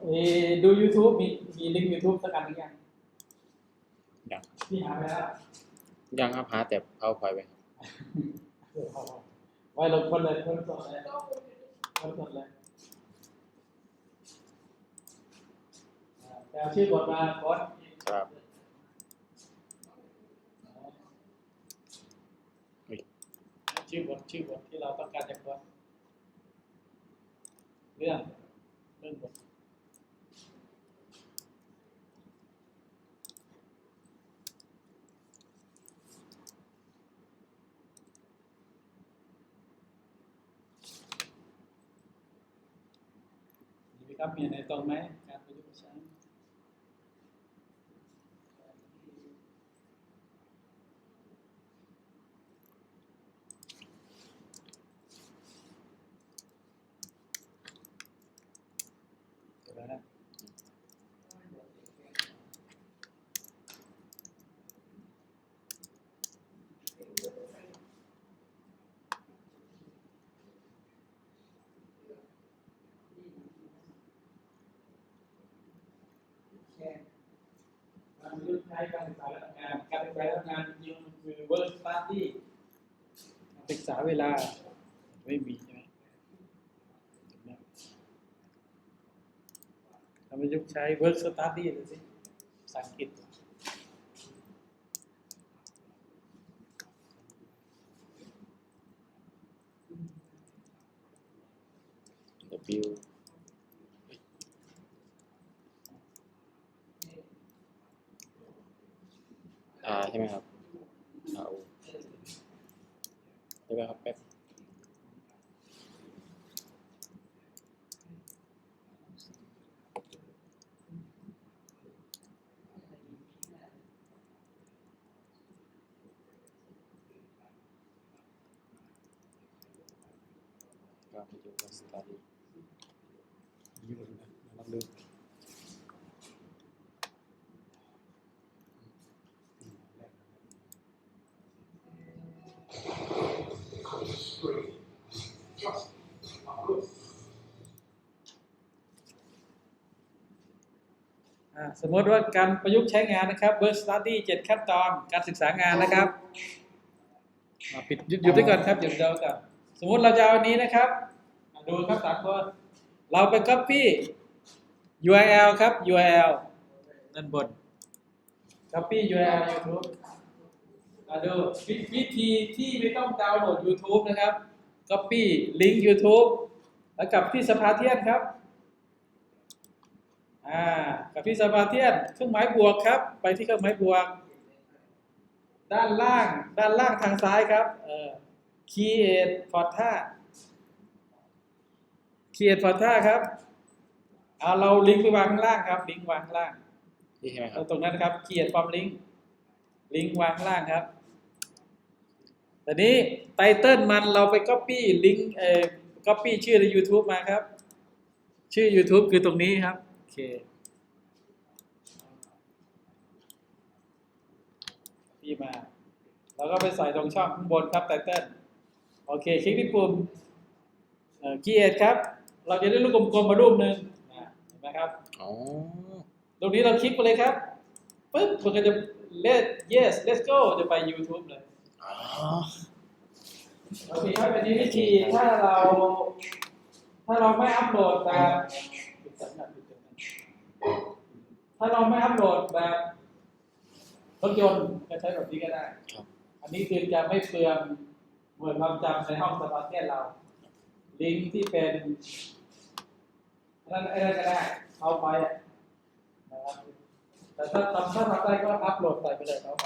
เอ่อดู YouTube มีมีลิงก์ YouTube สักอันหรือยังยัง พี่หาไปแล้วยังครับหาแต่เอาพอยไปครับเออเอาไว้ลงคนเลยคนสดเลยคนสดเลยอ่าแต่เอาชื่อบทมาโค้ดครับชื่อบทชื่อบทที่เราต้องการจะโค้ดเรื่องเรื่องบทมี ครับมีในตรงไหมการประยุกต์ใช้ การประยุกใช้การศึกษาและทำงานการศึกษาและทำงานจริงๆคือ work study ศึกษาเวลาไม่มีใช่ไหมเห็นไมเราปยุกใช้ work study ดูสิภาษาอังกฤษ W อ่ ใช่ไหมครับเอาใช่ไหมครับแป๊บการประยุกต์สตาร์ดียู่นะลองดู สมมติว่าการประยุกต์ใช้งานนะครับ work study เจ็ดขั้นตอนการศึกษางานนะครับมาปิดหยุดหยุดไว้ก่อนครับหยุดเดียวก่อนสมมติเราจะเอาอันนี้นะครับอ่าดูครับสามคนเราไป copy URL ครับ URL ด้านบน copy URL YouTube มาดูวิวิธีที่ไม่ต้องดาวน์โหลด YouTube นะครับ copy ลิงก์ YouTube แล้วกลับที่สภาเทียนครับ อ่ากับที่สภาเทียนเครื่องหมายบวกครับ ไปที่เครื่องหมายบวก ด้านล่างด้านล่างทางซ้ายครับเอ่อ create porta create porta ครับเอาเราลิงก์ไปวางข้างล่างครับลิงก์วางข้างล่างนี่ใช่ไหมครัเอาบตรงนั้นนะครับ create from link ลิงก์วางข้างล่างครับแต่นี้ไตเติลมันเราไป copy ลิงก์เอ่อ copy ชื่อใน YouTube มาครับ ชื่อ YouTube คือตรงนี้ครับโอ เค พี่มา แล้วก็ไปใส่ตรงช่องข้างบนครับไตเติลโอเค คลิกที่ปุ่มเอ่อ create ครับ เราจะได้ลูกกลมๆมารูปหนึ่งอ่าเห็นไหมครับอ๋อตรงนี้เราคลิกไปเลยครับปึ๊บมันก็จะ let yes let's go จะไป YouTube เลยอ๋อโอเคครับอันนี้วิธีถ้าเรา ถ้าเราไม่อัปโหลด แบบถ้าเราไม่อัปโหลดแบบรถยนต์ก็ใช้แบบนี้ก็ได้ครับอันนี้คือจะไม่เปลืองหน่วยความจำในห้องสมาร์ทเทนเรา ลิงก์ที่เป็นนั่นไอ้นั่นก็ได้ เอาไปอะนะครับแต่ถ้าทำถ้าทำได้ก็อัปโหลดใส่ไปเลยเอาไป